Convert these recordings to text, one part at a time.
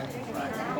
Right.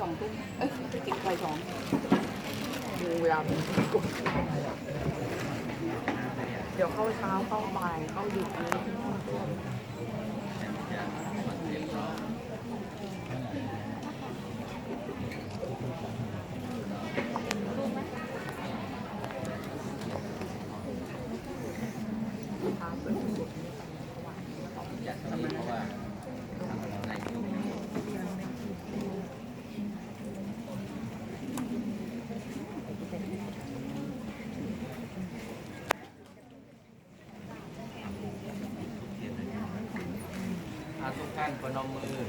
สองทุ่มเอ้ยไปติบไปสองเดี๋ยวเข้าเช้าเข้าบ่ายเข้าดึกอะไรที่นู่นาทุกท่านพนมมือ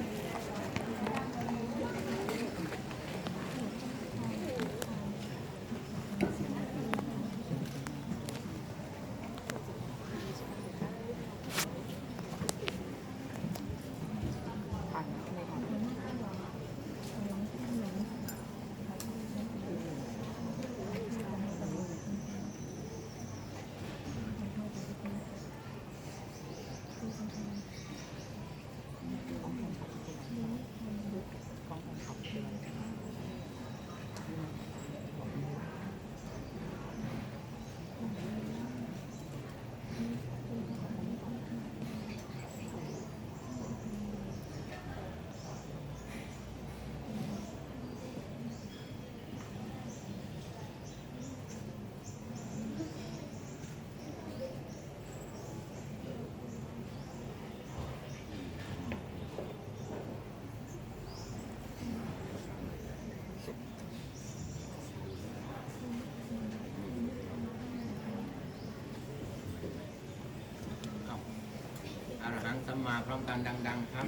มาพร้อมกันดัง ๆ ครับ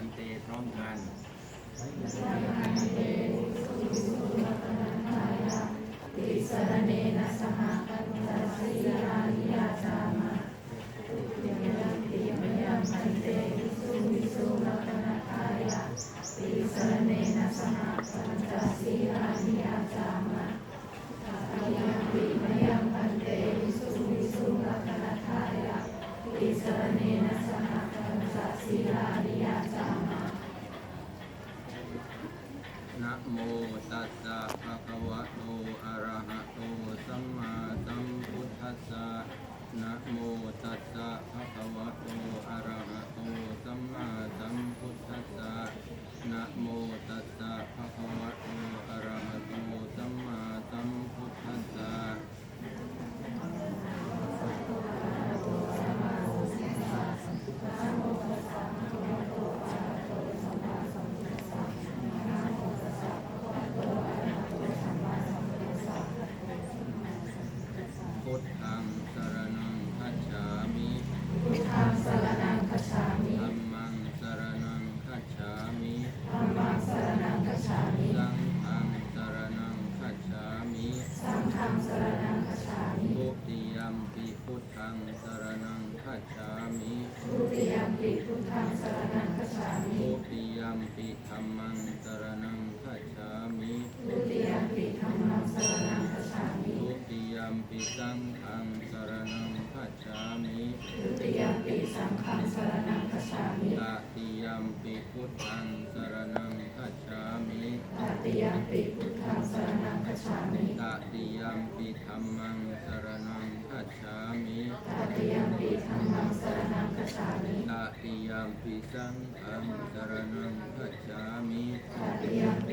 พันเตพร้อมกันติสระเนนะสหกัตตาสิยาลิยาจามา โมตัสสะภะคะวะโตอะระหะโตสัมมาสัมพุทธัสสะนะโมตัสสะ ขังสารนังคัจฉามิตาติยมปิพุทธังสารนังคัจฉามิตาติยมปิพุทธังสารนังคัจฉามิตาติยมปิธรรมังสารนังคัจฉามิตาติยมปิธรรมังสารนังคัจฉามิตาติยมปิสังอังสารนังคัจฉามิตาติยม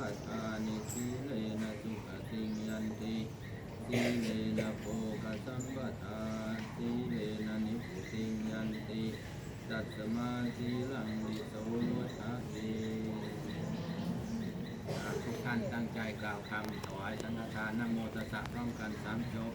ปัฏฐานิเลนะสุติยันติสีเลนะโภคสัมปทาสีเลนะนิพุติยันติตัสมาสีลังดิโสทะเตทุกท่านตั้งใจกล่าวคำถวายสังฆทานนโมตัสสะพร้อมกันสามจบ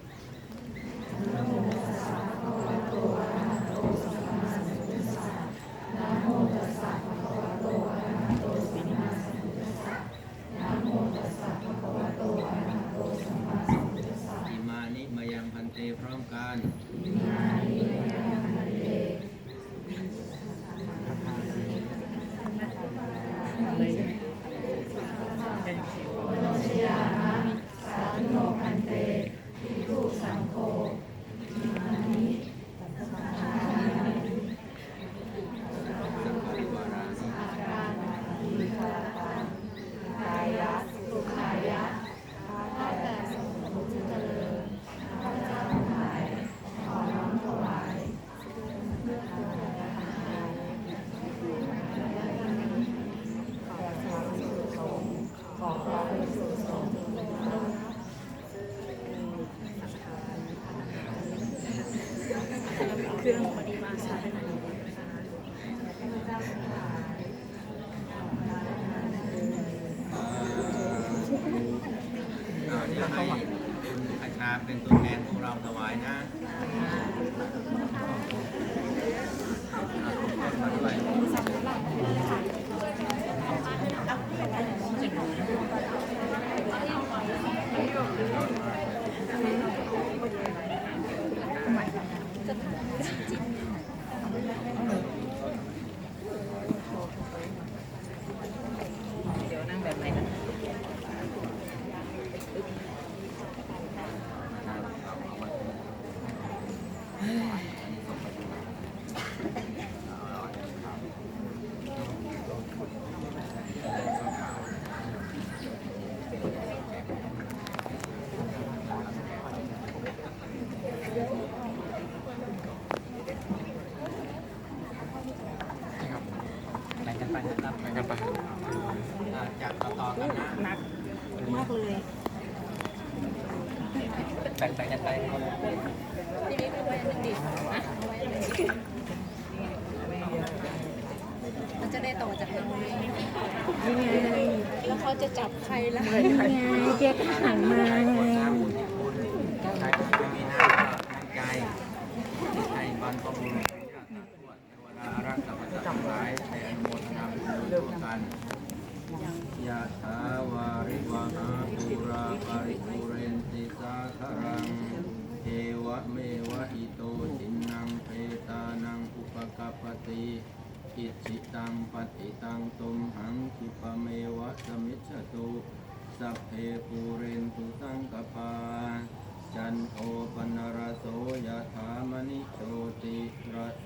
กันไปจากต่อๆกันนักมากเลยแบ่งๆกันไปทีนี้ไปไว้หนึ่งดินะมันจะได้ต่อจากนั้นยังไงแล้วเขาจะจับใครล่ะยังไงเแกก็หันมาไง ติอิจิตังปฏิตังตุมหังคิปะเมวะสมิจฉตุสัพเพปูเรนตุสังกปาจันโทปนรโสยะถามณิโชติระโส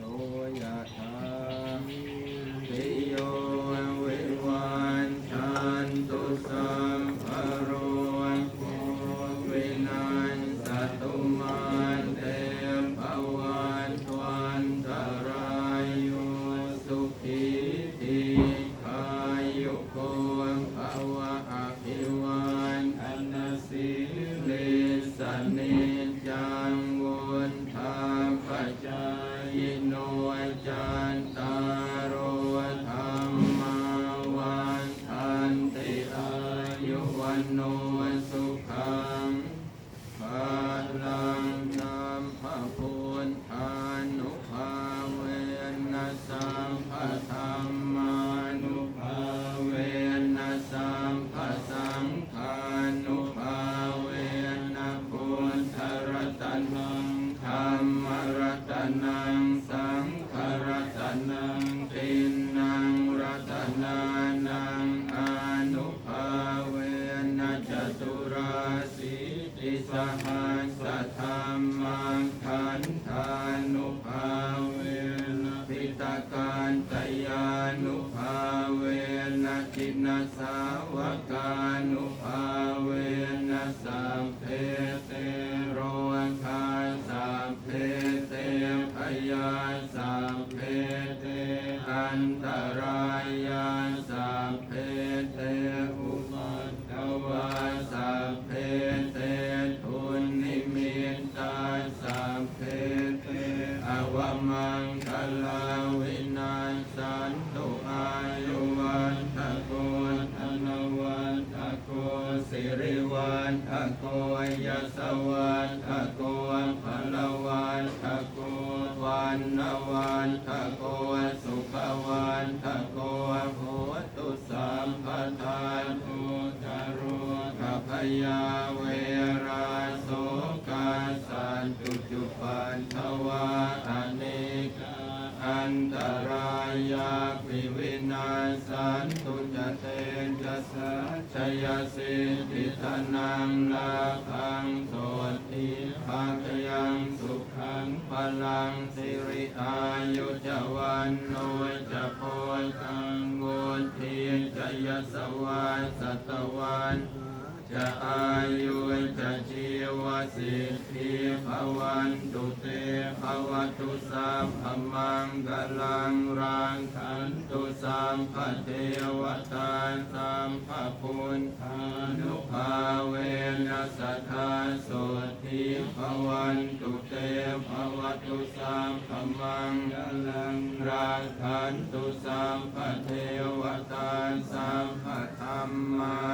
ยะถาติโยวิวันชันตุสัม พยาสัพเพเตอันตรายา ปิวินาสันตุจเตจัสะชยสิทธิธนังลาภังโสติภาคยังสุขังพลังสิริอายุจวันโนจะโพตังโกทีจยสวาสตวัน จะอายุจะชีวสิทธิภวันตุเตภวตุสัพพมังกลังรังขันตุสัมภเทวตาสัมภพุทธานุภาเวนัสทธาโสทิภวันตุเตภวตุสัมพมังกลังรังขันตุสัมภเทวตาสัมภธรรมา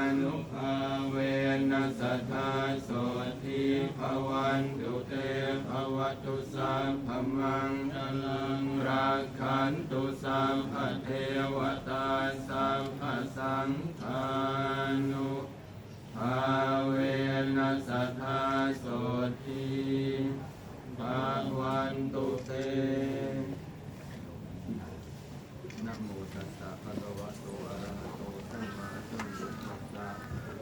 ตุสัมพมังกลังรักขันตุสัมภเทวตาสัมภสังฆานุภาเวนัสทธาโสทิภวันตุเต นะโมตัสสะภะคะวะโตอะระหะโตสัมมาสัมพุทธัสสะ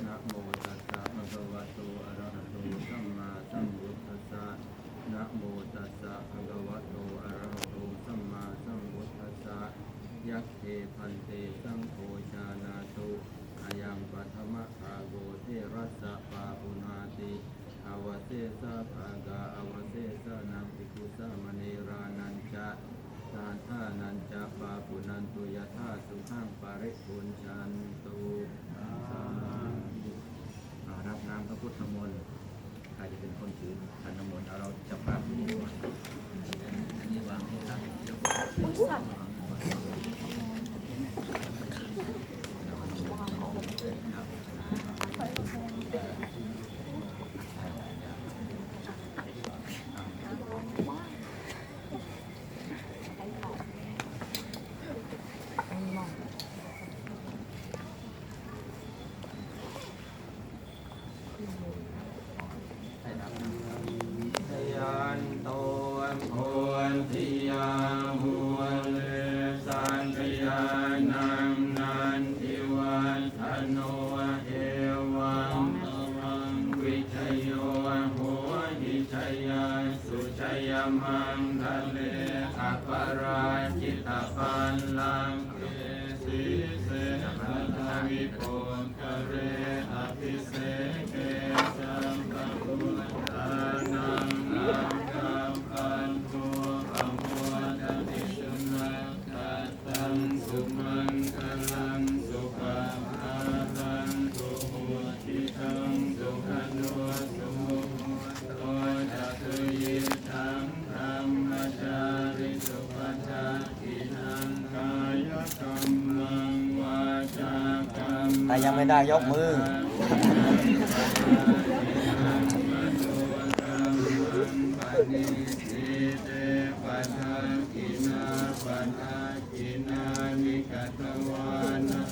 นะโมตัสสะภะคะวะโตอะระหะโตสัมมาสัมพุทธัสสะนะโมตัสสะภะคะวะโตอะระหะโตสัมมาสัมพุทธัสสะยัคเทพันเตสังโฆชานาตุอายังปัทมะภาโกเทรัสสะปาปุนาติอาว เสสะภากาอาวเสสะนังภิกขุสามเนรานันจะสาธานันจะปาปุนันตุยะธาสุขังปาริปุญชันตุสาธุอ่ารับน้ำพระพุทธมนต์ใครรจะเป็นคนถือขันน้ำมนต์เอาเราจะปรับอันนี้วางให้ครับเดี๋ยวทยานโตนโพ นทิยาหัวเลสันติยานังนันทิวันธโนเอวังตวังวิชโยหัวหิชยาสุชยมังายังไมังวาจากรรมใครยังไม่ได้ยกมืออ่า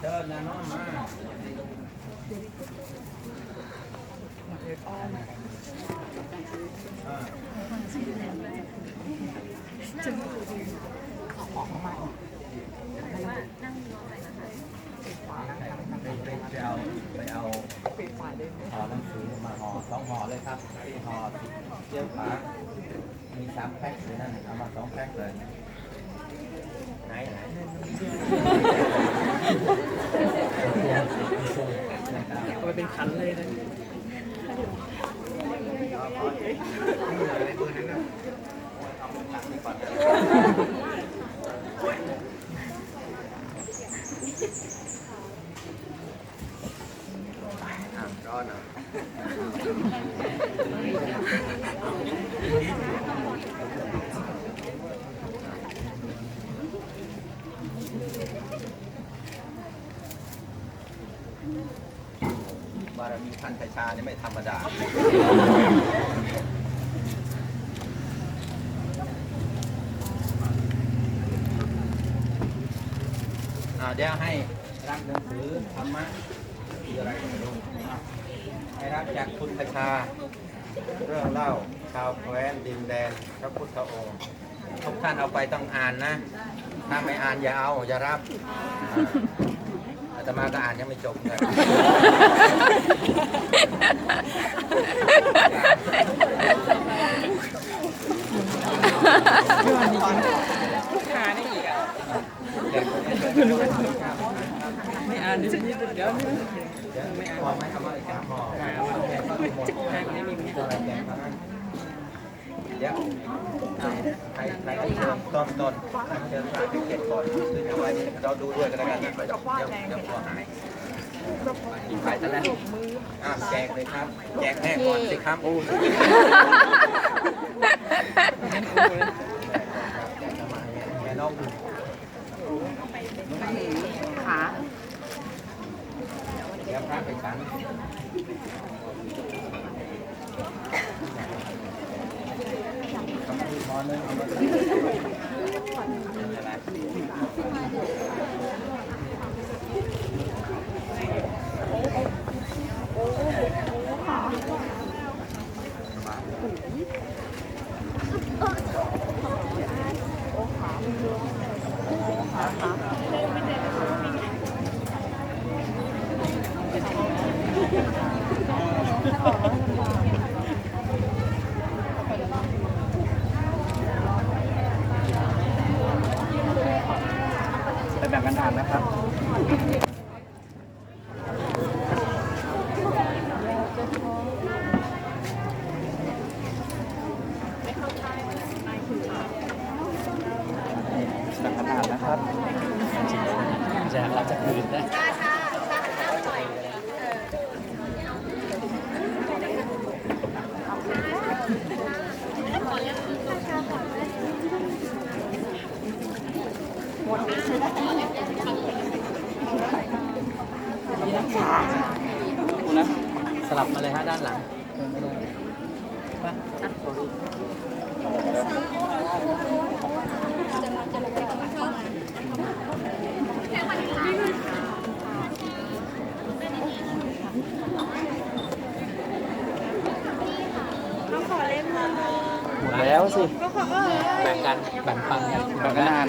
เชิญนะน้องมาไปไปไปเอาไปเอาห่อหนังสือมาห่อสองห่อเลยครับห่อเจียวขามีสามแพ็คเลยนั่นเอามาสองแพ็คเลยไหนไหน เอาไปเป็นคันเลยนะ ร้อนอะ บารมีท่านชาเนี่ยไม่ธรรมดา เดี๋ยวให้รับหนังสือธรรมะคืออะไรก็ไม่รู้ให้รับจากพุทธชา เรื่องเล่าชาวแคว้นดินแดนพระพุทธองค์ทุกท่านเอาไปต้องอ่านนะ ถ้าไม่อ่านอย่าเอา อย่ารับ ตมาก็อ่านยังไม่จบเลยขาได้อีกอะเด็กคนนี้เดี๋ยวไม่อ่านดิฉันเดี๋ยวนี่ไม่พอไหมคำว่าอีกสามพอแกก็หมดใช่คนนี้มีไหมตัวอะไรแกงมานั้นเดี๋ยว ใครใครที่เชิญต้นต้นเชิญพระไปเก็บก่อนคือเอาไว้นี่เราดูด้วยกันแล้วกันเดี๋ยวเดี๋ยวเดี๋ยกลัวหายไปซะแล้วอะแจกเลยครับ แจกแม่ก่อนสิครับโอ้แม่น้องดูขาเดี๋ยวพระไปฉัน common. นะสลับมาเลยฮะด้านหลังไปอะสวัสดีหมดแล้วสิ แบ่งกัน แบ่งปันกันแบ่งกัน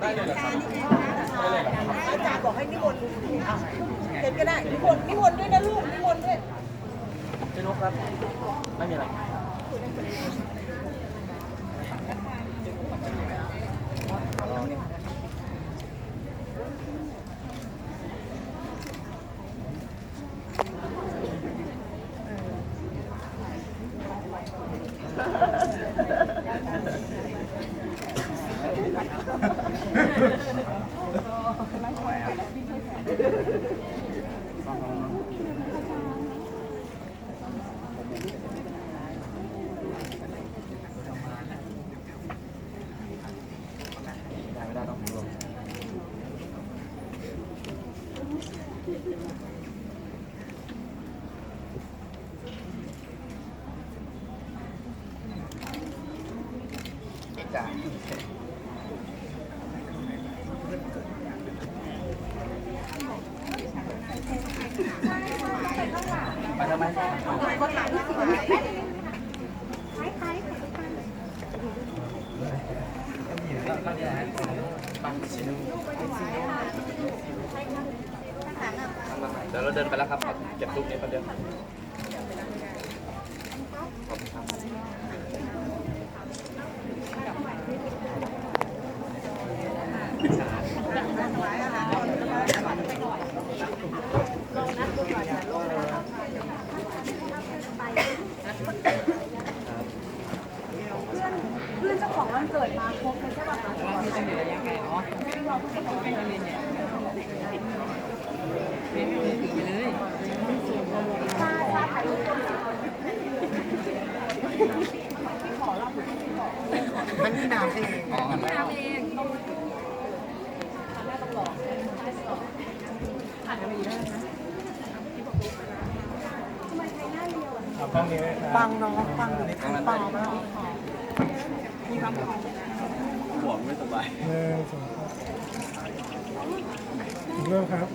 ชาอาจารย์บอกให้นิมนต์เห็นก็ได้นิมนต์นิมนต์ด้วยนะลูกนิมนต์ด้วยเจนุกครับไม่มีอะไรครับ จ้ะไปทำไมก็เนี่ยฮะปังชิโนเดี๋ยวเราเดินไปแล้วครับเก็บรูปนี้แป๊บเดียวขอบคุณครับ เมันเกิดมาครบเลยใช่ป่ะคะเราจะเหลือยังไงอ๋อไม่ได้เรียนเนี่ยไม่ไม่ถือไปเลยมันนี่น้ำเองอ๋อมันไม่เอาปังเน้องปังอยู่ในท้องปังมาก หัวไม่สบายหนึ่งสองครับเริ่มครับ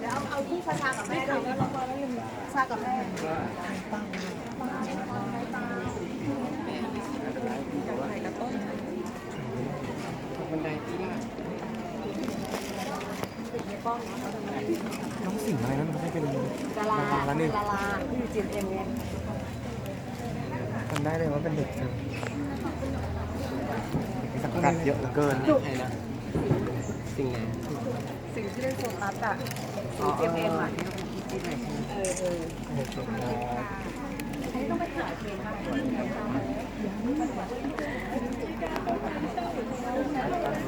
เดี๋ยวเอาเอาที่ชาชากับแม่ด้วยแล้วเราก็ชากับแม่บันไดที่ลาดน้องสิ่งอะไรนั้นมันให้เป็นดาราดาราหนึ่งดาราที่อยู่จีนเอ็มไงจำได้เลยว่าเป็นเด็กเธอสังกัดเยอะเหลือเกินใช่นะสิ่งไหนสิ่งที่เล่นโฟกัสอะจีนเอ็มอะเออเออโอเคครับอันนี้ต้องไปถ่ายเพลงมาก